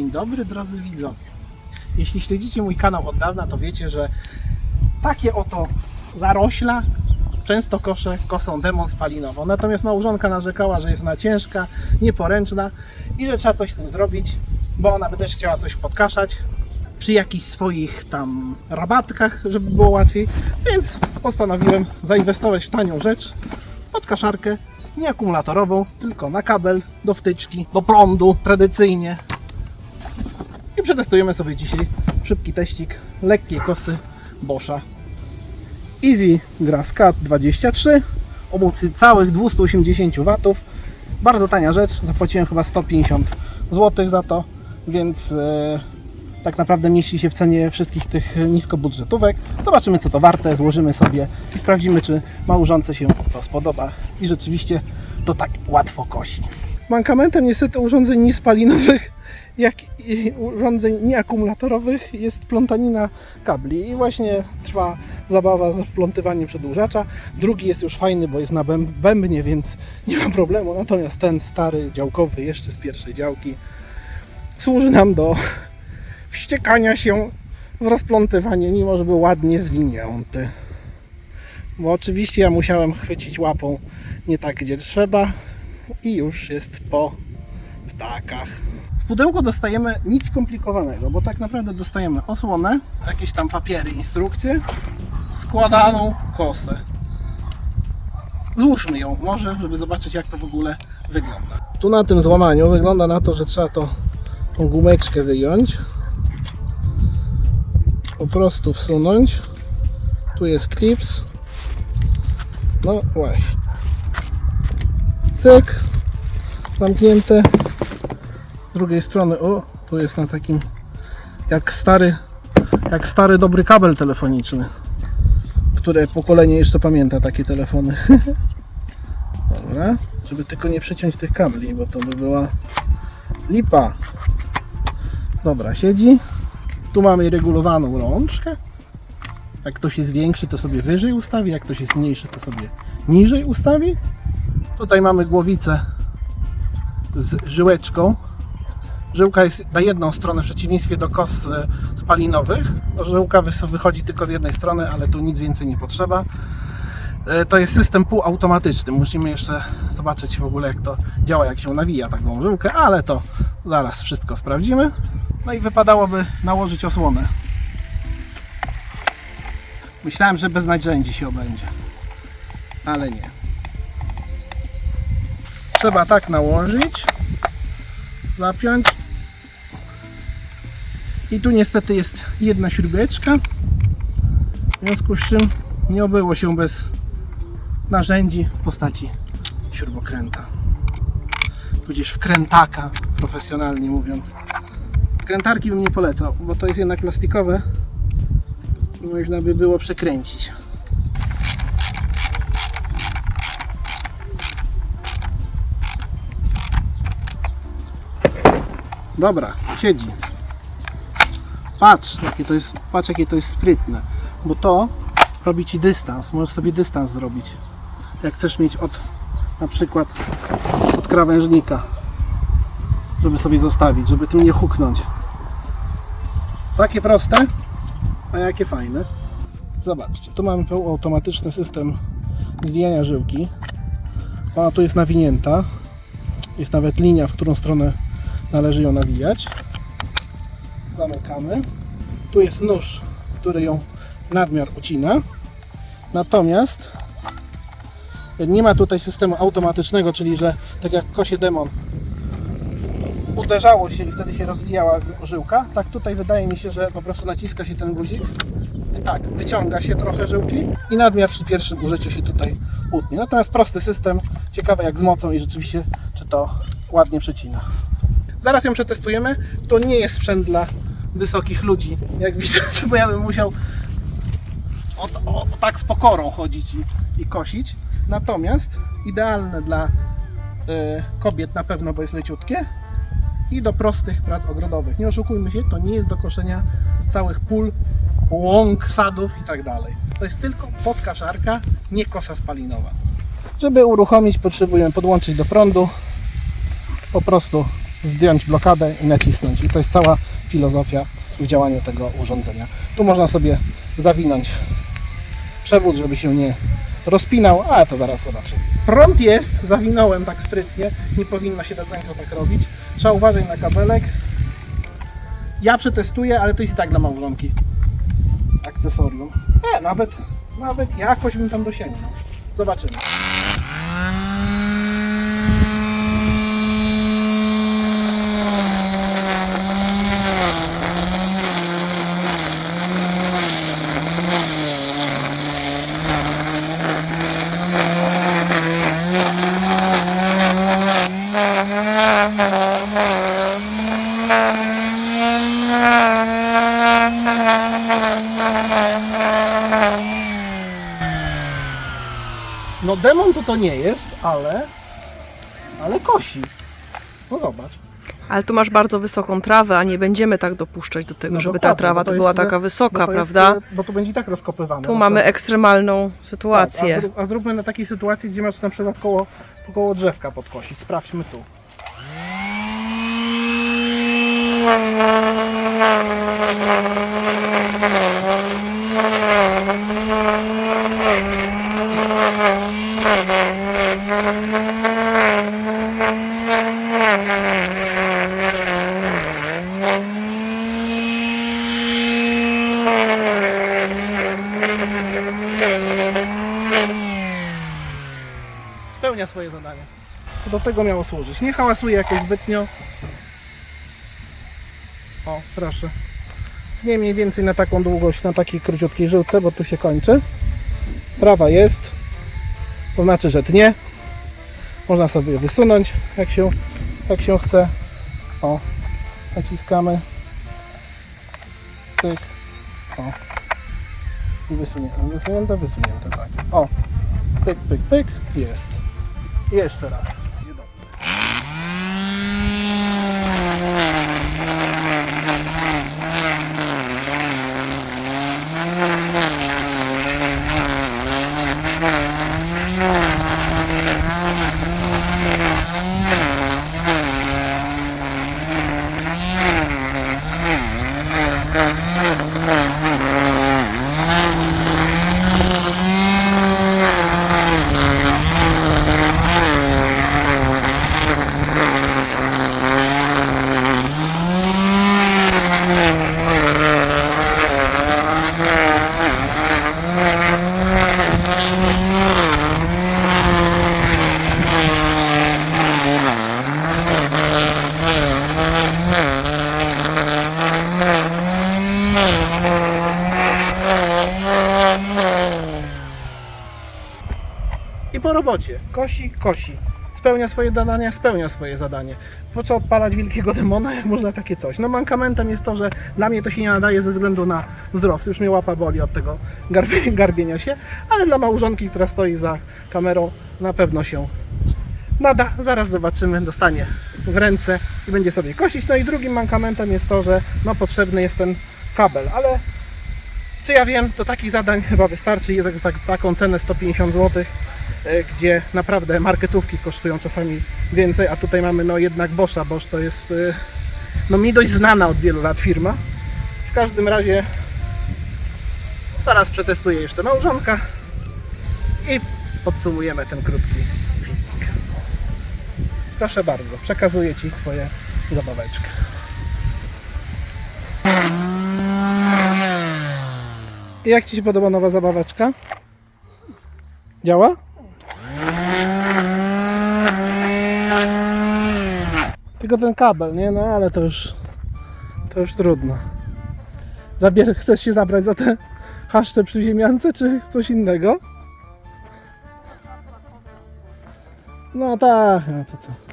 dobry, drodzy widzowie. Jeśli śledzicie mój kanał od dawna, to wiecie, że takie oto zarośla często koszę kosą demon spalinową. Natomiast małżonka narzekała, że jest ona ciężka, nieporęczna i że trzeba coś z tym zrobić, bo ona by też chciała coś podkaszać przy jakichś swoich tam rabatkach, żeby było łatwiej. Więc postanowiłem zainwestować w tanią rzecz, podkaszarkę, nie akumulatorową, tylko na kabel, do wtyczki, do prądu, tradycyjnie. I przetestujemy sobie dzisiaj. Szybki teścik lekkiej kosy Boscha Easy Grass Cut 23 o mocy całych 280 W. Bardzo tania rzecz, zapłaciłem chyba 150 zł za to, więc e, tak naprawdę mieści się w cenie wszystkich tych niskobudżetówek. Zobaczymy co to warte, złożymy sobie i sprawdzimy czy małżonce się to spodoba. I rzeczywiście to tak łatwo kosi. Mankamentem niestety urządzeń niespalinowych, jak i urządzeń nieakumulatorowych jest plątanina kabli i właśnie trwa zabawa z wplątywaniem przedłużacza. Drugi jest już fajny, bo jest na bęb- bębnie, więc nie ma problemu. Natomiast ten stary, działkowy, jeszcze z pierwszej działki, służy nam do wściekania się w rozplątywanie, mimo że był ładnie zwinięty. Bo oczywiście ja musiałem chwycić łapą nie tak gdzie trzeba i już jest po ptakach. W pudełku dostajemy nic skomplikowanego, bo tak naprawdę dostajemy osłonę, jakieś tam papiery, instrukcje, składaną kosę. Złóżmy ją może, żeby zobaczyć jak to w ogóle wygląda. Tu na tym złamaniu wygląda na to, że trzeba to, tą gumeczkę wyjąć. Po prostu wsunąć. Tu jest klips. No właśnie. Cyk. Zamknięte. Z drugiej strony, o, tu jest na takim jak stary, jak stary dobry kabel telefoniczny, które pokolenie jeszcze pamięta takie telefony. Dobra, żeby tylko nie przeciąć tych kabli, bo to by była lipa. Dobra, siedzi. Tu mamy regulowaną rączkę. Jak ktoś jest większy, to sobie wyżej ustawi, jak ktoś jest mniejszy, to sobie niżej ustawi. Tutaj mamy głowicę z żyłeczką. Żyłka jest na jedną stronę w przeciwieństwie do kos e, spalinowych. No, Żyłka wychodzi tylko z jednej strony, ale tu nic więcej nie potrzeba. E, To jest system półautomatyczny. Musimy jeszcze zobaczyć w ogóle jak to działa, jak się nawija taką żyłkę, ale to zaraz wszystko sprawdzimy. No i wypadałoby nałożyć osłonę. Myślałem, że bez narzędzi się obędzie, ale nie. Trzeba tak nałożyć, zapiąć. I tu niestety jest jedna śrubeczka. W związku z czym nie obyło się bez narzędzi w postaci śrubokręta. Tudzież wkrętaka, profesjonalnie mówiąc. Wkrętarki bym nie polecał, bo to jest jednak plastikowe. Można by było przekręcić. Dobra, siedzi. Patrz, jakie to jest, patrz jakie to jest sprytne. Bo to robi ci dystans. Możesz sobie dystans zrobić. Jak chcesz mieć od na przykład od krawężnika. Żeby sobie zostawić, żeby tym nie huknąć. Takie proste, a jakie fajne. Zobaczcie, tu mamy półautomatyczny system zwijania żyłki. Ona tu jest nawinięta. Jest nawet linia, w którą stronę należy ją nawijać. Zamykamy. Tu jest nóż, który ją nadmiar ucina. Natomiast nie ma tutaj systemu automatycznego, czyli że tak jak kosie demon uderzało się i wtedy się rozwijała żyłka, tak tutaj wydaje mi się, że po prostu naciska się ten guzik, tak, wyciąga się trochę żyłki i nadmiar przy pierwszym użyciu się tutaj utnie. Natomiast prosty system, ciekawe jak z mocą i rzeczywiście czy to ładnie przecina. Zaraz ją przetestujemy. To nie jest sprzęt dla wysokich ludzi, jak widzicie, bo ja bym musiał o, o, tak z pokorą chodzić i, i kosić. Natomiast idealne dla y, kobiet na pewno, bo jest leciutkie i do prostych prac ogrodowych. Nie oszukujmy się, to nie jest do koszenia całych pól, łąk, sadów i tak dalej. To jest tylko podkaszarka, nie kosa spalinowa. Żeby uruchomić, potrzebujemy podłączyć do prądu po prostu zdjąć blokadę i nacisnąć. I to jest cała filozofia w działaniu tego urządzenia. Tu można sobie zawinąć przewód, żeby się nie rozpinał, ale to zaraz zobaczymy. Prąd jest, zawinąłem tak sprytnie, nie powinno się do końca tak robić. Trzeba uważać na kabelek. Ja przetestuję, ale to jest tak dla małżonki. Akcesorium. Nie, nawet, nawet jakoś bym tam dosięgnął. Zobaczymy. No demon to to nie jest, ale ale kosi. No zobacz. Ale tu masz bardzo wysoką trawę, a nie będziemy tak dopuszczać do tego, No żeby dokładnie, ta trawa bo to jest była taka wysoka, to jest, prawda? e, bo tu będzie i tak rozkopywane. Tu mamy przykład. ekstremalną Tak, sytuację. a, zrób, a zróbmy na takiej sytuacji, gdzie masz na przykład koło, koło drzewka podkosić. Sprawdźmy tu. Spełnia swoje zadanie. Do tego miało służyć. Nie hałasuje jakoś zbytnio. O, proszę. Nie mniej więcej na taką długość, na takiej króciutkiej żyłce, bo tu się kończy. Prawa jest. To znaczy, że tnie. Można sobie wysunąć, jak się, jak się chce. O, naciskamy. Cyk. O. I wysunięte, wysunięte, tak. O, pyk, pyk, pyk, jest. Jeszcze raz. Robocie. Kosi, kosi. Spełnia swoje zadania, spełnia swoje zadanie. Po co odpalać wielkiego demona, jak można takie coś? No mankamentem jest to, że dla mnie to się nie nadaje ze względu na wzrost. Już mnie łapa boli od tego garbie, garbienia się, ale dla małżonki, która stoi za kamerą, na pewno się nada. Zaraz zobaczymy, dostanie w ręce i będzie sobie kosić. No i drugim mankamentem jest to, że no, potrzebny jest ten kabel, ale czy ja wiem, do takich zadań chyba wystarczy. Jest za taką cenę 150 zł, gdzie naprawdę marketówki kosztują czasami więcej, a tutaj mamy no jednak Boscha. Bosch to jest e, no mi dość znana od wielu lat firma. W każdym razie zaraz przetestuję jeszcze małżonka i podsumujemy ten krótki filmik. Proszę bardzo, przekazuję Ci Twoje zabaweczkę. I jak Ci się podoba nowa zabaweczka? Działa? Tylko ten kabel, nie? No ale to już to już trudno. Zabier chcesz się zabrać za te haszcze przy ziemiance, czy coś innego? No tak, no to to.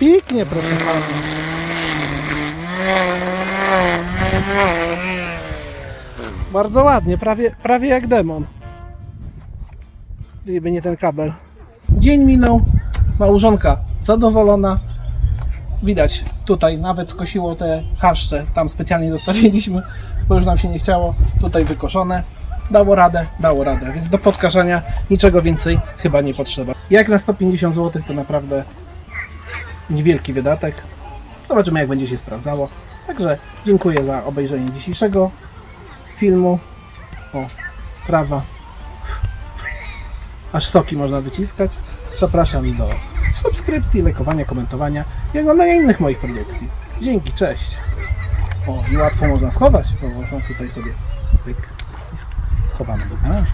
Pięknie ładnie, proszę pana. Bardzo ładnie, prawie, prawie jak demon. Gdyby nie ten kabel. Dzień minął, małżonka zadowolona. Widać, tutaj nawet skosiło te haszcze, tam specjalnie zostawiliśmy, bo już nam się nie chciało. Tutaj wykoszone. Dało radę, dało radę, więc do podkażania niczego więcej chyba nie potrzeba. Jak na 150 zł to naprawdę niewielki wydatek. Zobaczymy jak będzie się sprawdzało. Także dziękuję za obejrzenie dzisiejszego filmu. O, trawa. Aż soki można wyciskać. Zapraszam do subskrypcji, lajkowania, komentowania i oglądania innych moich produkcji. Dzięki, cześć. O, i łatwo można schować, bo można tutaj sobie pyk, schowamy do garażu.